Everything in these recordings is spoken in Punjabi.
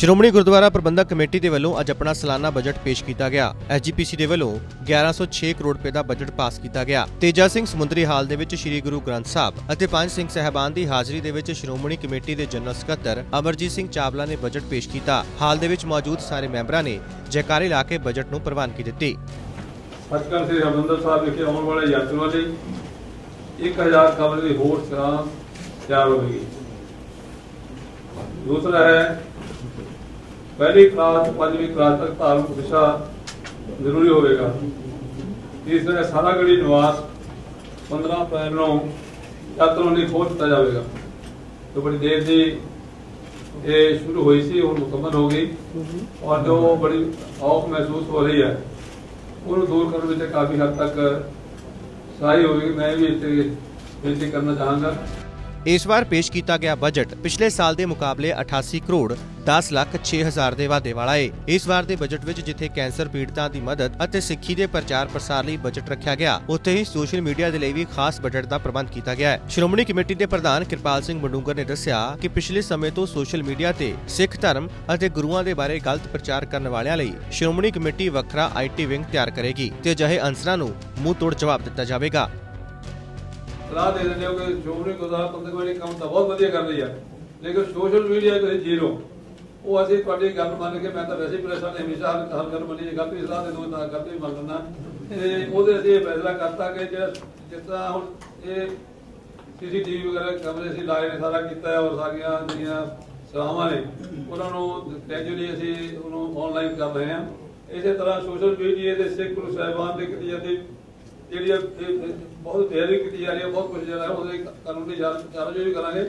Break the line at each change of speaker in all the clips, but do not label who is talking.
ਸ਼੍ਰੋਮਣੀ ਗੁਰਦੁਆਰਾ ਪ੍ਰਬੰਧਕ ਕਮੇਟੀ ਦੇ ਵੱਲੋਂ ਅੱਜ ਆਪਣਾ ਸਾਲਾਨਾ ਬਜਟ ਪੇਸ਼ ਕੀਤਾ ਗਿਆ। ਐਸਜੀਪੀਸੀ ਦੇ ਵੱਲੋਂ 1106 ਕਰੋੜ ਰੁਪਏ ਦਾ ਬਜਟ ਪਾਸ ਕੀਤਾ ਗਿਆ। ਤੇਜਾ ਸਿੰਘ ਸਮੁੰਦਰੀ ਹਾਲ ਦੇ ਵਿੱਚ ਸ੍ਰੀ ਗੁਰੂ ਗ੍ਰੰਥ ਸਾਹਿਬ ਅਤੇ ਪੰਜ ਸਿੰਘ ਸਹਿਬਾਨ ਦੀ ਹਾਜ਼ਰੀ ਦੇ ਵਿੱਚ ਸ਼੍ਰੋਮਣੀ ਕਮੇਟੀ ਦੇ ਜਨਰਲ ਸਕੱਤਰ ਅਮਰਜੀਤ ਸਿੰਘ ਚਾਵਲਾ ਨੇ ਬਜਟ ਪੇਸ਼ ਕੀਤਾ। ਹਾਲ ਦੇ ਵਿੱਚ ਮੌਜੂਦ ਸਾਰੇ ਮੈਂਬਰਾਂ ਨੇ ਜੈਕਾਰੇ ਲਾ ਕੇ ਬਜਟ ਨੂੰ ਪ੍ਰਵਾਨਗੀ ਦਿੱਤੀ।
ਸੱਚਖੰਡ ਸ੍ਰੀ ਹਰਿਮੰਦਰ ਸਾਹਿਬ ਵਿਖੇ ਆਉਣ ਵਾਲੇ ਯਾਤਰੂਆਂ ਲਈ 1000 ਕਮਰੇ ਦੀ ਹੋਰ ਸਰਾਂ ਤਿਆਰ ਹੋਵੇਗੀ ਦੂਸਰਾ ਹੈ ਪਹਿਲੀ ਕਲਾਸ ਤੋਂ ਪੰਜਵੀਂ ਕਲਾਸ ਤੱਕ ਧਾਰਮਿਕ ਵਿਸ਼ਾ ਜ਼ਰੂਰੀ ਹੋਵੇਗਾ। ਤੀਸਰਾ ਹੈ ਸਾਰਾਗੜੀ ਨਿਵਾਸ 15 ਅਪ੍ਰੈਲ ਨੂੰ ਯਾਤਰਾ ਲਈ ਖੋਲ ਦਿੱਤਾ ਜਾਵੇਗਾ। ਜੋ ਬੜੀ ਦੇਰ ਦੀ ਇਹ ਸ਼ੁਰੂ ਹੋਈ ਸੀ ਹੁਣ ਮੁਕੰਮਲ ਹੋ ਗਈ। ਔਰ ਜੋ ਬੜੀ ਔਖ ਮਹਿਸੂਸ ਹੋ ਰਹੀ ਹੈ, ਉਹਨੂੰ ਦੂਰ ਕਰਨ ਵਿੱਚ ਕਾਫੀ ਹੱਦ ਤੱਕ ਸਹਾਈ ਹੋਵੇਗੀ। ਮੈਂ ਵੀ ਇੱਥੇ ਬੇਨਤੀ ਕਰਨਾ ਚਾਹਾਂਗਾ।
ਇਸ ਵਾਰ ਪੇਸ਼ ਕੀਤਾ ਗਿਆ ਬਜਟ ਪਿਛਲੇ ਸਾਲ ਦੇ ਮੁਕਾਬਲੇ 88 ਕਰੋੜ 10 ਲੱਖ 6 ਹਜ਼ਾਰ ਦੇ ਵਾਧੇ ਵਾਲਾ ਏ। ਇਸ ਵਾਰ ਦੇ ਬਜਟ ਵਿੱਚ ਜਿੱਥੇ ਕੈਂਸਰ ਪੀੜਤਾਂ ਦੀ ਮਦਦ ਅਤੇ ਸਿੱਖੀ ਦੇ ਪ੍ਰਚਾਰ ਪ੍ਰਸਾਰ ਲਈ ਬਜਟ ਰੱਖਿਆ ਗਿਆ, ਉੱਥੇ ਹੀ ਸੋਸ਼ਲ ਮੀਡੀਆ ਦੇ ਲਈ ਵੀ ਖਾਸ ਬਜਟ ਦਾ ਪ੍ਰਬੰਧ ਕੀਤਾ ਗਿਆ ਹੈ। ਸ਼੍ਰੋਮਣੀ ਕਮੇਟੀ ਦੇ ਪ੍ਰਧਾਨ ਕਿਰਪਾਲ ਸਿੰਘ ਮੰਡੂੰਗਰ ਨੇ ਦੱਸਿਆ ਕਿ ਪਿਛਲੇ ਸਮੇਂ ਤੋਂ ਸੋਸ਼ਲ ਮੀਡੀਆ ਤੇ ਸਿੱਖ ਧਰਮ ਅਤੇ ਗੁਰੂਆਂ ਦੇ ਬਾਰੇ ਗਲਤ ਪ੍ਰਚਾਰ ਕਰਨ ਵਾਲਿਆਂ ਲਈ ਸ਼੍ਰੋਮਣੀ ਕਮੇਟੀ ਵੱਖਰਾ ਆਈਟੀ ਵਿੰਗ ਤਿਆਰ ਕਰੇਗੀ ਤੇ ਅਜਿਹੇ ਅੰਸਰਾਂ ਨੂੰ ਮੂੰਹ ਤੋੜ ਜਵਾਬ ਦਿੱਤਾ ਜਾਵੇਗਾ।
ਸਲਾਹ ਦੇ ਦਿੰਦੇ ਹੋ ਕਿ ਸ਼ੋਮਨੀ ਗੁਰਦੁਆਰਾ ਪ੍ਰਬੰਧਕ ਕਮੇਟੀ ਕੰਮ ਤਾਂ ਬਹੁਤ ਵਧੀਆ ਕਰ ਰਹੀ ਹੈ ਲੇਕਿਨ ਸੋਸ਼ਲ ਮੀਡੀਆ ਤੁਸੀਂ ਜ਼ੀਰੋ ਉਹ ਅਸੀਂ ਤੁਹਾਡੀ ਗੱਲ ਮੰਨ ਕੇ ਮੈਂ ਤਾਂ ਵੈਸੇ ਹੀ ਪ੍ਰੈਸਾਂ ਹਮੇਸ਼ਾ ਹਰ ਹਰ ਗੱਲ ਮੰਨੀ ਜੇ ਗਲਤ ਵੀ ਸਲਾਹ ਦੇ ਦੋ ਤਾਂ ਗਲਤ ਵੀ ਮੰਨ ਲੈਂਦਾ। ਉਹਦੇ ਅਸੀਂ ਇਹ ਫੈਸਲਾ ਕਰਤਾ ਕਿ ਜਿਹੜਾ ਜਿਸ ਤਰ੍ਹਾਂ ਹੁਣ ਇਹ ਸੀਸੀਟੀਵੀ ਵਗੈਰਾ ਕਮਰੇ ਅਸੀਂ ਲਾਏ ਨੇ, ਸਾਰਾ ਕੀਤਾ ਹੈ ਔਰ ਸਾਰੀਆਂ ਜਿਹੜੀਆਂ ਸਲਾਹਾਂ ਨੇ, ਉਹਨਾਂ ਨੂੰ ਗ੍ਰੈਜੂਅਲੀ ਅਸੀਂ ਉਹਨੂੰ ਆਨਲਾਈਨ ਕਰ ਰਹੇ ਹਾਂ। ਇਸੇ ਤਰ੍ਹਾਂ ਸੋਸ਼ਲ ਮੀਡੀਆ ਦੇ ਸਿੱਖ ਗੁਰੂ ਸਾਹਿਬਾਨ ਦੇ ਕੀਤੀ ਜਾਂਦੀ ਜਿਹੜੀ ਇਹ- ਬਹੁਤ ਤਿਆਰੀ ਕੀਤੀ ਜਾ ਰਹੀ ਹੈ, ਬਹੁਤ ਕੁਝ ਜਿਹੜਾ ਹੈ, ਉਹਦੇ ਕਾਨੂੰਨੀ ਚਾਰਜ ਕਰਾਂਗੇ।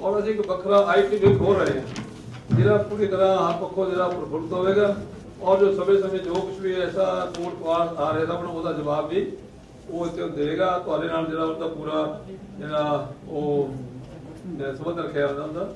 ਔਰ ਅਸੀਂ ਇੱਕ ਵੱਖਰਾ ਆਈਟੀ ਵੀ ਖੋਲ ਰਹੇ ਹਾਂ, ਜਿਹੜਾ ਪੂਰੀ ਤਰ੍ਹਾਂ ਹਰ ਪੱਖੋਂ ਜਿਹੜਾ ਪ੍ਰਫੁੱਲਤ ਹੋਵੇਗਾ। ਔਰ ਜੋ ਸਮੇਂ ਸਮੇਂ ਜੋ ਕੁਝ ਵੀ ਐਸਾ ਕੋਰਟ ਪਾਸ ਆ ਰਿਹਾ ਸਾਹਮਣੇ, ਉਹਦਾ ਜਵਾਬ ਵੀ ਉਹ ਇੱਥੇ ਦੇਗਾ ਤੁਹਾਡੇ ਨਾਲ ਜਿਹੜਾ ਉਹਦਾ ਪੂਰਾ ਜਿਹੜਾ ਉਹ ਸੰਬੰਧ ਰੱਖਿਆ ਜਾਂਦਾ ਹੁੰਦਾ